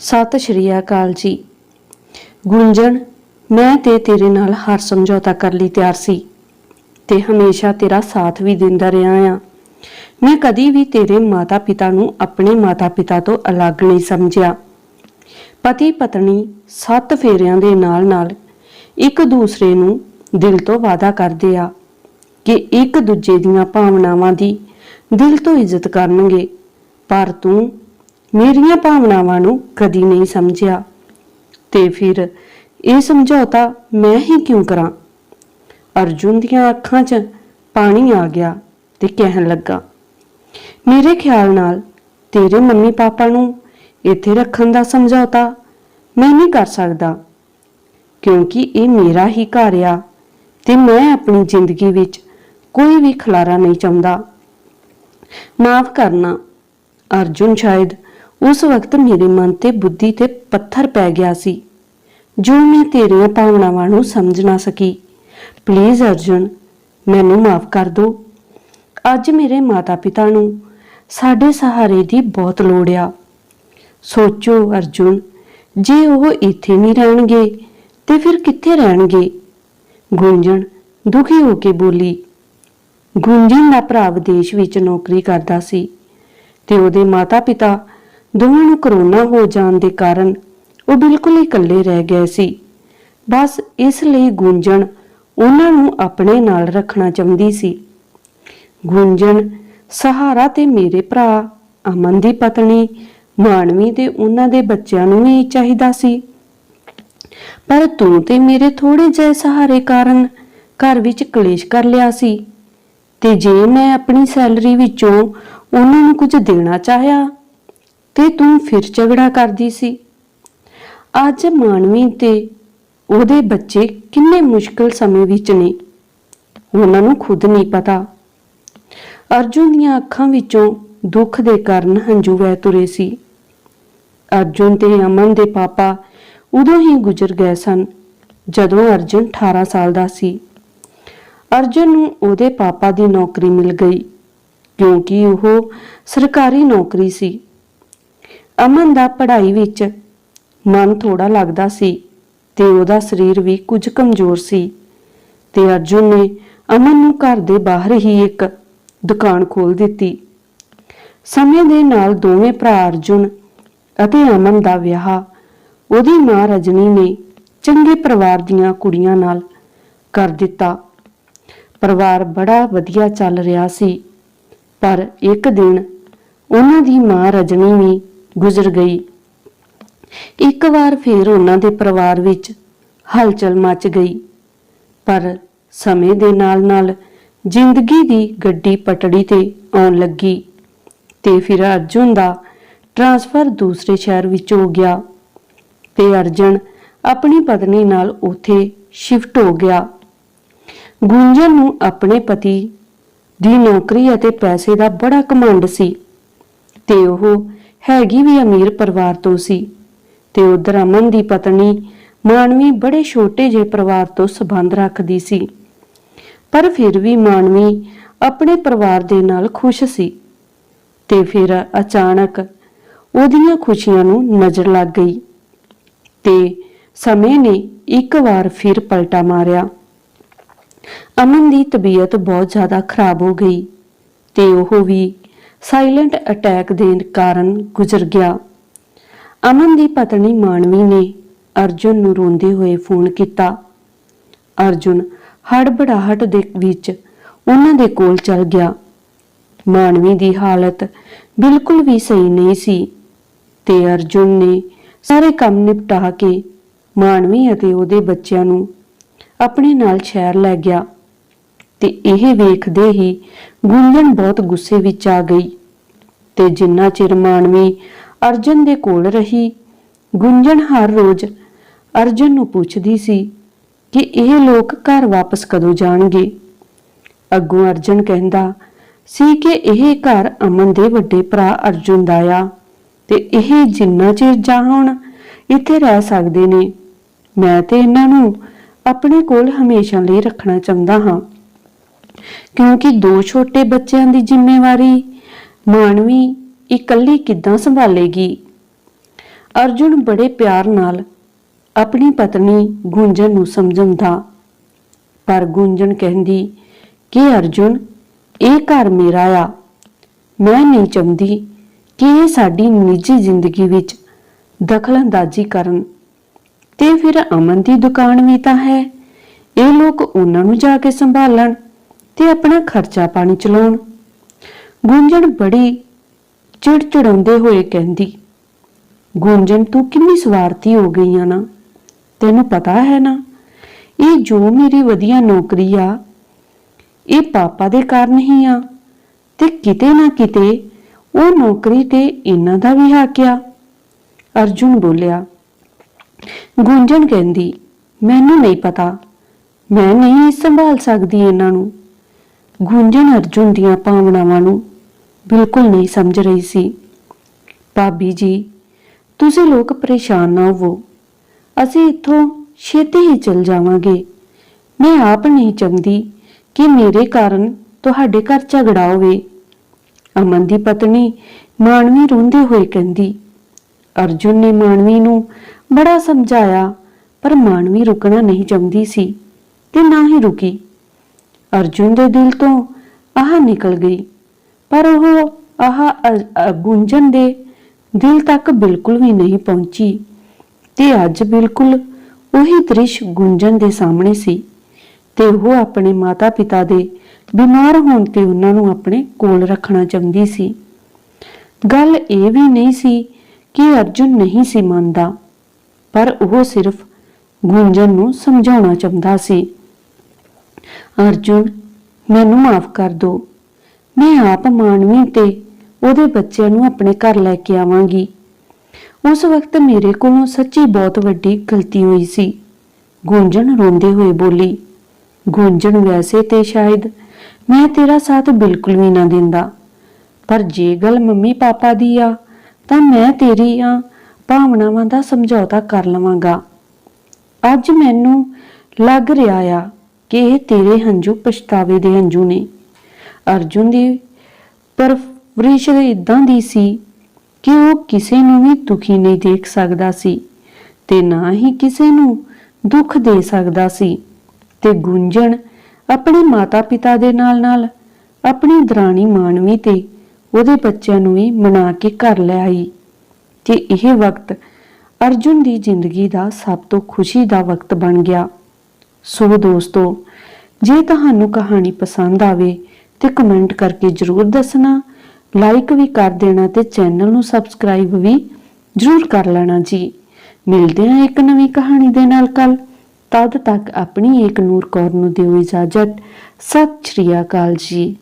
ਸਤਿ ਸ਼੍ਰੀ ਅਕਾਲ ਜੀ। ਗੁੰਜਣ, ਮੈਂ ਤੇ ਤੇਰੇ ਨਾਲ ਹਰ ਸਮਝੌਤਾ ਕਰਨ ਲਈ ਤਿਆਰ ਸੀ ਤੇ ਹਮੇਸ਼ਾ ਤੇਰਾ ਸਾਥ ਵੀ ਦਿੰਦਾ ਰਿਹਾ ਆ। ਮੈਂ ਕਦੀ ਵੀ ਤੇਰੇ ਮਾਤਾ-ਪਿਤਾ ਨੂੰ ਆਪਣੇ ਮਾਤਾ-ਪਿਤਾ ਤੋਂ ਅਲੱਗ ਨਹੀਂ ਸਮਝਿਆ। ਪਤੀ ਪਤਨੀ ਸੱਤ ਫੇਰਿਆਂ ਦੇ ਨਾਲ-ਨਾਲ ਇੱਕ ਦੂਸਰੇ ਨੂੰ ਦਿਲ ਤੋਂ ਵਾਅਦਾ ਕਰਦੇ ਆ ਕਿ ਇੱਕ ਦੂਜੇ ਦੀਆਂ ਭਾਵਨਾਵਾਂ ਦੀ ਦਿਲ ਤੋਂ ਇੱਜ਼ਤ ਕਰਨਗੇ। ਪਰ ਤੂੰ ਮੇਰੀਆਂ ਭਾਵਨਾਵਾਂ ਨੂੰ ਕਦੀ ਨਹੀਂ ਸਮਝਿਆ। ਤੇ ਫਿਰ ਇਹ ਸਮਝੌਤਾ ਮੈਂ ਹੀ ਕਿਉਂ ਕਰਾਂ? ਅਰਜੁਨ ਦੀਆਂ ਅੱਖਾਂ 'ਚ ਪਾਣੀ ਆ ਗਿਆ ਤੇ ਕਹਿਣ ਲੱਗਾ, ਮੇਰੇ ਖਿਆਲ ਨਾਲ ਤੇਰੇ ਮੰਮੀ ਪਾਪਾ ਨੂੰ ਇੱਥੇ ਰੱਖਣ ਦਾ ਸਮਝੌਤਾ ਮੈਂ ਨਹੀਂ ਕਰ ਸਕਦਾ, ਕਿਉਂਕਿ ਇਹ ਮੇਰਾ ਹੀ ਘਰ ਆ ਤੇ ਮੈਂ ਆਪਣੀ ਜ਼ਿੰਦਗੀ ਵਿੱਚ ਕੋਈ ਵੀ ਖਲਾਰਾ ਨਹੀਂ ਚਾਹੁੰਦਾ। ਮਾਫ ਕਰਨਾ, ਅਰਜੁਨ ਸ਼ਾਇਦ ਉਸ ਵਕਤ ਮੇਰੇ ਮਨ ਤੇ ਬੁੱਧੀ ਤੇ ਪੱਥਰ ਪੈ ਗਿਆ ਸੀ, ਜੋ ਮੈਂ ਤੇਰੀਆਂ ਭਾਵਨਾਵਾਂ ਨੂੰ ਸਮਝ ਨਾ ਸਕੀ। ਪਲੀਜ਼ ਅਰਜੁਨ, ਮੈਨੂੰ ਮਾਫ ਕਰ ਦਿਓ। ਅੱਜ ਮੇਰੇ ਮਾਤਾ-ਪਿਤਾ ਨੂੰ ਸਾਡੇ ਸਹਾਰੇ ਦੀ ਬਹੁਤ ਲੋੜ ਆ। ਸੋਚੋ, ਅਰਜੁਨ, ਜੇ ਉਹ ਇੱਥੇ ਨਹੀਂ ਰਹਿਣਗੇ, ਤੇ ਫਿਰ ਕਿੱਥੇ ਰਹਿਣਗੇ? ਗੁੰਜਣ, ਦੁਖੀ ਹੋ ਕੇ ਬੋਲੀ। ਗੁੰਜਣ ਦਾ ਭਰਾ ਵਿਦੇਸ਼ ਵਿੱਚ ਨੌਕਰੀ ਕਰਦਾ ਸੀ ਤੇ ਉਹਦੇ ਮਾਤਾ-ਪਿਤਾ ਦੋਵਾਂ ਨੂੰ ਕਰੋਨਾ ਹੋ ਜਾਣ ਦੇ ਕਾਰਨ ਉਹ ਬਿਲਕੁਲ ਹੀ ਇਕੱਲੇ ਰਹਿ ਗਏ ਸੀ। ਬਸ ਇਸ ਲਈ ਗੁੰਜਣ ਉਹਨਾਂ ਨੂੰ ਆਪਣੇ ਨਾਲ ਰੱਖਣਾ ਚਾਹੁੰਦੀ ਸੀ। ਗੁੰਜਣ, ਸਹਾਰਾ ਤੇ ਮੇਰੇ ਭਰਾ, ਅਮਨ ਦੀ ਪਤਨੀ, ਮਾਨਵੀ ਤੇ ਉਹਨਾਂ ਦੇ ਬੱਚਿਆਂ ਨੂੰ ਵੀ ਚਾਹੀਦਾ ਸੀ। ਪਰ ਤੂੰ ਤੇ ਮੇਰੇ ਥੋੜੇ ਜਿਹੇ ਸਹਾਰੇ ਕਾਰਨ ਘਰ ਵਿੱਚ ਕਲੇਸ਼ ਕਰ ਲਿਆ ਸੀ ਤੇ ਜੇ ਮੈਂ ਆਪਣੀ ਸੈਲਰੀ ਵਿੱਚੋਂ ਉਹਨਾਂ ਨੂੰ ਕੁਝ ਦੇਣਾ ਚਾਹਿਆ ਤੇ ਤੂੰ ਫਿਰ ਝਗੜਾ ਕਰਦੀ ਸੀ। ਅੱਜ ਮਾਨਵੀ ਤੇ ਉਹਦੇ ਬੱਚੇ ਕਿੰਨੇ ਮੁਸ਼ਕਲ ਸਮੇਂ ਵਿੱਚ ਨੇ, ਉਹਨਾਂ ਨੂੰ ਖੁਦ ਨਹੀਂ ਪਤਾ। ਅਰਜੁਨ ਦੀਆਂ ਅੱਖਾਂ ਵਿੱਚੋਂ ਦੁੱਖ ਦੇ ਕਾਰਨ ਹੰਝੂ ਵਹਿ ਤੁਰੇ ਸੀ। ਅਰਜੁਨ ਤੇ ਅਮਨ ਦੇ ਪਾਪਾ ਉਦੋਂ ਹੀ ਗੁਜ਼ਰ ਗਏ ਸਨ, ਜਦੋਂ ਅਰਜੁਨ 18 ਸਾਲ ਦਾ ਸੀ। ਅਰਜੁਨ ਨੂੰ ਉਹਦੇ ਪਾਪਾ ਦੀ ਨੌਕਰੀ ਮਿਲ ਗਈ, ਕਿਉਂਕਿ ਉਹ ਸਰਕਾਰੀ ਨੌਕਰੀ ਸੀ। ਅਮਨ ਦਾ ਪੜ੍ਹਾਈ ਵਿੱਚ ਮਨ ਥੋੜਾ ਲੱਗਦਾ ਸੀ ਤੇ ਉਹਦਾ ਸਰੀਰ ਵੀ ਕੁਝ ਕਮਜ਼ੋਰ ਸੀ ਤੇ ਅਰਜੁਨ ਨੇ ਅਮਨ ਨੂੰ ਘਰ ਦੇ ਬਾਹਰ ਹੀ ਇੱਕ ਦੁਕਾਨ ਖੋਲ ਦਿੱਤੀ। ਸਮੇਂ ਦੇ ਨਾਲ ਦੋਵੇਂ ਭਰਾ ਅਰਜੁਨ ਅਤੇ ਅਮਨ ਦਾ ਵਿਆਹ, ਉਹਦੀ ਮਾਂ ਰਜਨੀ ਨੇ ਚੰਗੇ ਪਰਿਵਾਰ ਦੀਆਂ ਕੁੜੀਆਂ ਨਾਲ ਕਰ ਦਿੱਤਾ। ਪਰਿਵਾਰ ਬੜਾ ਵਧੀਆ ਚੱਲ ਰਿਹਾ ਸੀ, ਪਰ ਇੱਕ ਦਿਨ ਉਹਨਾਂ ਦੀ ਮਾਂ ਰਜਨੀ ਵੀ ਗੁਜ਼ਰ ਗਈ। ਇੱਕ ਵਾਰ ਫਿਰ ਉਹਨਾਂ ਦੇ ਪਰਿਵਾਰ ਵਿੱਚ ਹਲਚਲ ਮਚ ਗਈ। ਪਰ ਸਮੇਂ ਦੇ ਨਾਲ-ਨਾਲ ਜ਼ਿੰਦਗੀ ਦੀ ਗੱਡੀ ਪਟੜੀ ਤੇ ਆਉਣ ਲੱਗੀ ਤੇ ਫਿਰ ਅਰਜੁਨ ਦਾ ਟ੍ਰਾਂਸਫਰ ਦੂਸਰੇ ਸ਼ਹਿਰ ਵਿੱਚ ਹੋ ਗਿਆ ਤੇ ਅਰਜਨ ਆਪਣੀ ਪਤਨੀ ਨਾਲ ਉੱਥੇ ਸ਼ਿਫਟ ਹੋ ਗਿਆ। ਗੁੰਜਨ ਨੂੰ ਆਪਣੇ ਪਤੀ ਦੀ ਨੌਕਰੀ ਅਤੇ ਪੈਸੇ ਦਾ ਬੜਾ ਕਮੰਡ ਸੀ ਤੇ ਉਹ ਹੈਗੀ ਵੀ ਅਮੀਰ ਪਰਿਵਾਰ ਤੋਂ ਸੀ ਤੇ ਉਧਰ ਅਮਨ ਦੀ ਪਤਨੀ ਮਾਨਵੀ ਬੜੇ ਛੋਟੇ ਜਿਹੇ ਪਰਿਵਾਰ ਤੋਂ ਸਬੰਧ ਰੱਖਦੀ ਸੀ। ਪਰ ਫਿਰ ਵੀ ਮਾਨਵੀ ਆਪਣੇ ਪਰਿਵਾਰ ਦੇ ਨਾਲ ਖੁਸ਼ ਸੀ ਤੇ ਫਿਰ ਅਚਾਨਕ ਉਹਦੀਆਂ ਖੁਸ਼ੀਆਂ ਨੂੰ ਨਜ਼ਰ ਲੱਗ ਗਈ ਤੇ ਸਮੇਂ ਨੇ ਇੱਕ ਵਾਰ ਫਿਰ ਪਲਟਾ ਮਾਰਿਆ। ਅਮਨ ਦੀ ਤਬੀਅਤ ਬਹੁਤ ਜ਼ਿਆਦਾ ਖਰਾਬ ਹੋ ਗਈ ਤੇ ਉਹ ਵੀ ਸਾਇਲੈਂਟ ਅਟੈਕ ਦੇ ਕਾਰਨ ਗੁਜ਼ਰ ਗਿਆ। ਅਮਨ ਦੀ ਪਤਨੀ ਮਾਨਵੀ ਨੇ ਅਰਜੁਨ ਨੂੰ ਰੋਂਦੇ ਹੋਏ ਫੋਨ ਕੀਤਾ। ਅਰਜੁਨ ਹੜਬੜਾਹਟ ਦੇ ਵਿੱਚ ਉਹਨਾਂ ਦੇ ਕੋਲ ਚਲ ਗਿਆ। ਮਾਨਵੀ ਦੀ ਹਾਲਤ ਬਿਲਕੁਲ ਵੀ ਸਹੀ ਨਹੀਂ ਸੀ ਤੇ ਅਰਜੁਨ ਨੇ ਸਾਰੇ ਕੰਮ ਨਿਪਟਾ ਕੇ ਮਾਨਵੀ ਅਤੇ ਉਹਦੇ ਬੱਚਿਆਂ ਨੂੰ ਆਪਣੇ ਨਾਲ ਸ਼ਹਿਰ ਲੈ ਗਿਆ ਤੇ ਇਹ ਵੇਖਦੇ ਹੀ ਗੁੰਜਨ ਬਹੁਤ ਗੁੱਸੇ ਵਿੱਚ ਆ ਗਈ। ਤੇ ਜਿੰਨਾ ਚਿਰ ਮਾਨਵੀ ਅਰਜਨ ਦੇ ਕੋਲ ਰਹੀ ਗੁੰਜਨ ਹਰ ਰੋਜ਼ ਅਰਜਨ ਨੂੰ ਪੁੱਛਦੀ ਸੀ ਕਿ ਇਹ ਲੋਕ ਘਰ ਵਾਪਸ ਕਦੋਂ ਜਾਣਗੇ। ਅੱਗੋਂ ਅਰਜਨ ਕਹਿੰਦਾ, ਸੀ ਕਿ ਇਹ ਘਰ ਅਮਨ ਦੇ ਵੱਡੇ ਭਰਾ ਅਰਜੁਨ ਦਾ ਆ ਤੇ ਇਹ ਜਿੰਨਾ ਚਿਰ ਜਾਣ ਇੱਥੇ ਰਹਿ ਸਕਦੇ ਨੇ। ਮੈਂ ਤੇ ਇਹਨਾਂ ਨੂੰ ਆਪਣੇ ਕੋਲ ਹਮੇਸ਼ਾ ਲਈ ਰੱਖਣਾ ਚਾਹੁੰਦਾ ਹਾਂ, ਕਿਉਂਕਿ ਦੋ ਛੋਟੇ ਬੱਚਿਆਂ ਦੀ ਜ਼ਿੰਮੇਵਾਰੀ ਮਾਨਵੀ ਇਕੱਲੀ ਕਿੱਦਾਂ ਸੰਭਾਲੇਗੀ? ਅਰਜੁਨ ਬੜੇ ਪਿਆਰ ਨਾਲ ਆਪਣੀ ਪਤਨੀ ਗੁੰਜਨ ਨੂੰ ਸਮਝਾਉਂਦਾ। ਪਰ ਗੁੰਜਨ ਕਹਿੰਦੀ, ਕਿ ਅਰਜੁਨ, ਇਹ ਘਰ ਮੇਰਾ ਆ। ਮੈਂ ਨਹੀਂ ਚਾਹੁੰਦੀ ਕਿ ਇਹ ਸਾਡੀ ਨਿੱਜੀ ਜ਼ਿੰਦਗੀ ਵਿੱਚ ਦਖਲਅੰਦਾਜ਼ੀ ਕਰਨ। ਤੇ ਫਿਰ ਅਮਨ ਦੀ ਦੁਕਾਨ ਵੀ ਤਾਂ ਹੈ। ਇਹ ਲੋਕ ਉਹਨਾਂ ਨੂੰ ਜਾ ਕੇ ਸੰਭਾਲਣ ਤੇ ਆਪਣਾ ਖਰਚਾ ਪਾਣੀ ਚਲਾਉਣ। ਗੁੰਜਣ ਬੜੀ ਚਿੜਚਿੜਾਉਂਦੇ ਹੋਏ ਕਹਿੰਦੀ, ਗੁੰਜਣ, ਤੂੰ ਕਿੰਨੀ ਸਵਾਰਥੀ ਹੋ ਗਈ ਆ ਨਾ? ਤੈਨੂੰ ਪਤਾ ਹੈ ਨਾ? ਇਹ ਜੋ ਮੇਰੀ ਵਧੀਆ ਨੌਕਰੀ ਆ, ਇਹ ਪਾਪਾ ਦੇ ਕਾਰਨ ਹੀ ਆ ਤੇ ਕਿਤੇ ਨਾ ਕਿਤੇ ਉਹ ਨੌਕਰੀ ਤੇ ਇਹਨਾਂ ਦਾ ਵੀ ਹੱਕ ਆ। ਅਰਜੁਨ ਬੋਲਿਆ, ਗੁੰਜਣ ਕਹਿੰਦੀ, ਮੈਨੂੰ ਨਹੀਂ ਪਤਾ, ਮੈਂ ਨਹੀਂ ਸੰਭਾਲ ਸਕਦੀ ਇਹਨਾਂ ਨੂੰ। ਗੁੰਜਣ ਅਰਜੁਨ ਦੀਆਂ ਭਾਵਨਾਵਾਂ ਨੂੰ ਬਿਲਕੁਲ ਨਹੀਂ ਸਮਝ ਰਹੀ ਸੀ। ਭਾਬੀ ਜੀ, ਤੁਸੀਂ ਲੋਕ ਪਰੇਸ਼ਾਨ ਨਾ ਹੋਵੋ। ਅਸੀਂ ਇੱਥੋਂ ਛੇਤੀ ਹੀ ਚਲ ਜਾਵਾਂਗੇ। ਮੈਂ ਆਪ ਨਹੀਂ ਚਾਹੁੰਦੀ ਕਿ ਮੇਰੇ ਕਾਰਨ ਤੁਹਾਡੇ ਘਰ ਝਗੜਾ ਹੋਵੇ। ਅਮਨ ਦੀ ਪਤਨੀ ਮਾਨਵੀ ਰੋਂਦੇ ਹੋਏ ਕਹਿੰਦੀ, ਅਰਜੁਨ ਨੇ ਮਾਨਵੀ ਨੂੰ ਬੜਾ ਸਮਝਾਇਆ, ਪਰ ਮਾਨਵੀ ਰੁਕਣਾ ਨਹੀਂ ਚਾਹੁੰਦੀ ਸੀ ਤੇ ਨਾ ਹੀ ਰੁਕੀ। ਅਰਜੁਨ ਦੇ ਦਿਲ ਤੋਂ ਆਹ ਨਿਕਲ ਗਈ। ਪਰ ਉਹ ਆਹ ਅ- ਗੁੰਜਨ ਦੇ ਦਿਲ ਤੱਕ ਬਿਲਕੁਲ ਵੀ ਨਹੀਂ ਪਹੁੰਚੀ ਤੇ ਅੱਜ ਬਿਲਕੁਲ ਉਹੀ ਦ੍ਰਿਸ਼ ਗੁੰਜਨ ਦੇ ਸਾਹਮਣੇ ਸੀ ਤੇ ਉਹ ਆਪਣੇ ਮਾਤਾ-ਪਿਤਾ ਦੇ ਬਿਮਾਰ ਹੋਣ ਤੇ ਉਹਨਾਂ ਨੂੰ ਆਪਣੇ ਕੋਲ ਰੱਖਣਾ ਚਾਹੁੰਦੀ ਸੀ। ਗੱਲ ਇਹ ਵੀ ਨਹੀਂ ਸੀ ਕਿ ਅਰਜੁਨ ਨਹੀਂ ਸੀ ਮੰਨਦਾ, ਪਰ ਉਹ ਸਿਰਫ ਗੁੰਜਨ ਨੂੰ ਸਮਝਾਉਣਾ ਚਾਹੁੰਦਾ ਸੀ। ਅਰਜੁਨ, ਮੈਨੂੰ ਮਾਫ ਕਰ ਦਿਓ ਮੈਂ ਆਪ ਮਾਨਵੀ ਤੇ ਉਹਦੇ ਬੱਚਿਆਂ ਨੂੰ ਆਪਣੇ ਘਰ ਲੈ ਕੇ ਆਵਾਂਗੀ। ਉਸ ਵਕਤ ਮੇਰੇ ਕੋਲੋਂ ਸੱਚੀ ਬਹੁਤ ਵੱਡੀ ਗਲਤੀ ਹੋਈ ਸੀ। ਗੁੰਜਨ ਰੋਂਦੇ ਹੋਏ ਬੋਲੀ ਗੁੰਜਨ ਵੈਸੇ ਤੇ ਸ਼ਾਇਦ ਮੈਂ ਤੇਰਾ ਸਾਥ ਬਿਲਕੁਲ ਵੀ ਨਾ ਦਿੰਦਾ। ਪਰ ਜੇ ਗੱਲ ਮੰਮੀ ਪਾਪਾ ਦੀ ਆ, ਤਾਂ ਮੈਂ ਤੇਰੀਆਂ ਭਾਵਨਾਵਾਂ ਦਾ ਸਮਝੌਤਾ ਕਰ ਲਵਾਂਗਾ। ਅੱਜ ਮੈਨੂੰ ਲੱਗ ਰਿਹਾ ਆ ਕਿ ਇਹ ਤੇਰੇ ਹੰਝੂ ਪਛਤਾਵੇ ਦੇ ਹੰਝੂ ਨੇ। ਅਰਜੁਨ ਦੀ ਪਰਵਰਿਸ਼ ਇਦਾਂ ਦੀ ਸੀ ਕਿ ਉਹ ਕਿਸੇ ਨੂੰ ਵੀ ਦੁਖੀ ਨਹੀਂ ਦੇਖ ਸਕਦਾ ਸੀ ਤੇ ਨਾ ਹੀ ਕਿਸੇ ਨੂੰ ਦੁੱਖ ਦੇ ਸਕਦਾ ਸੀ। ਤੇ ਗੁੰਜਣ ਆਪਣੇ ਮਾਤਾ-ਪਿਤਾ ਦੇ ਨਾਲ-ਨਾਲ ਆਪਣੀ ਦਰਾਣੀ ਮਾਨਵੀ ਤੇ ਉਹਦੇ ਬੱਚਿਆਂ ਨੂੰ ਵੀ ਮਨਾ ਕੇ ਘਰ ਲੈ ਆਈ। ਤੇ ਇਹ ਵਕਤ ਅਰਜੁਨ ਦੀ ਜ਼ਿੰਦਗੀ ਦਾ ਸਭ ਤੋਂ ਖੁਸ਼ੀ ਦਾ ਵਕਤ ਬਣ ਗਿਆ। ਸੋ ਦੋਸਤੋ, ਜੇ ਤੁਹਾਨੂੰ ਕਹਾਣੀ ਪਸੰਦ ਆਵੇ ਤੇ ਕਮੈਂਟ ਕਰਕੇ ਜਰੂਰ ਦੱਸਣਾ। ਲਾਈਕ ਵੀ ਕਰ ਦੇਣਾ ਤੇ ਚੈਨਲ ਨੂੰ ਸਬਸਕ੍ਰਾਈਬ ਵੀ ਜਰੂਰ ਕਰ ਲੈਣਾ ਜੀ। ਮਿਲਦੇ ਹਾਂ ਇੱਕ ਨਵੀਂ ਕਹਾਣੀ ਦੇ ਨਾਲ ਕੱਲ ਤਦ ਤੱਕ ਆਪਣੀ ਏਕ ਨੂਰ ਕੌਰ ਨੂੰ ਦਿਓ ਇਜਾਜ਼ਤ। ਸਤਿ ਸ਼੍ਰੀ ਅਕਾਲ ਜੀ।